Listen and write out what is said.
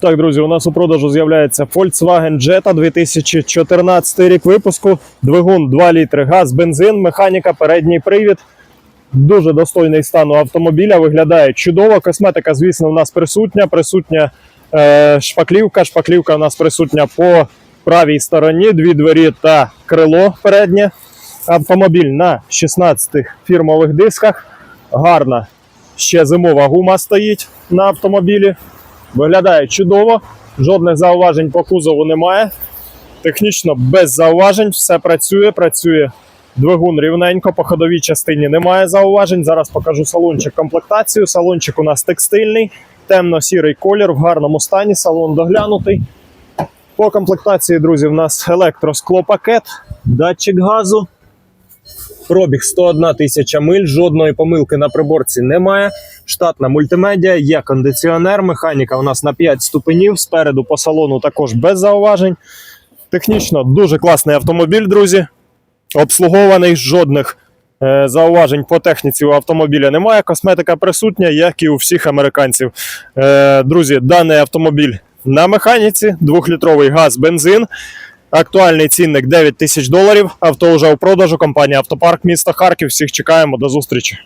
Так, друзі, у нас у продажу з'являється Volkswagen Jetta 2014 рік випуску. Двигун 2 літри, газ, бензин, механіка, передній привід. Дуже достойний стан у автомобіля, виглядає чудово. Косметика, звісно, у нас присутня. Присутня е, шпаклівка. Шпаклівка у нас присутня по правій стороні, дві двері та крило переднє. Автомобіль на 16 фірмових дисках. Гарна ще зимова гума стоїть на автомобілі. Виглядає чудово, жодних зауважень по кузову немає. Технічно без зауважень, все працює, працює двигун рівненько, по ходовій частині немає зауважень. Зараз покажу салончик комплектацію. Салончик у нас текстильний, темно-сірий колір в гарному стані, салон доглянутий. По комплектації, друзі, в нас електросклопакет, датчик газу. Пробіг 101 тисяча миль, жодної помилки на приборці немає. Штатна мультимедіа, є кондиціонер, механіка у нас на 5 ступенів. Спереду по салону також без зауважень. Технічно дуже класний автомобіль, друзі. Обслугований, жодних е, зауважень по техніці у автомобіля немає. Косметика присутня, як і у всіх американців. Е, друзі, даний автомобіль на механіці, 2-літровий газ, бензин. Актуальний цінник 9 тисяч доларів. Авто вже у продажу. Компанія Автопарк міста Харків. Всіх чекаємо. До зустрічі.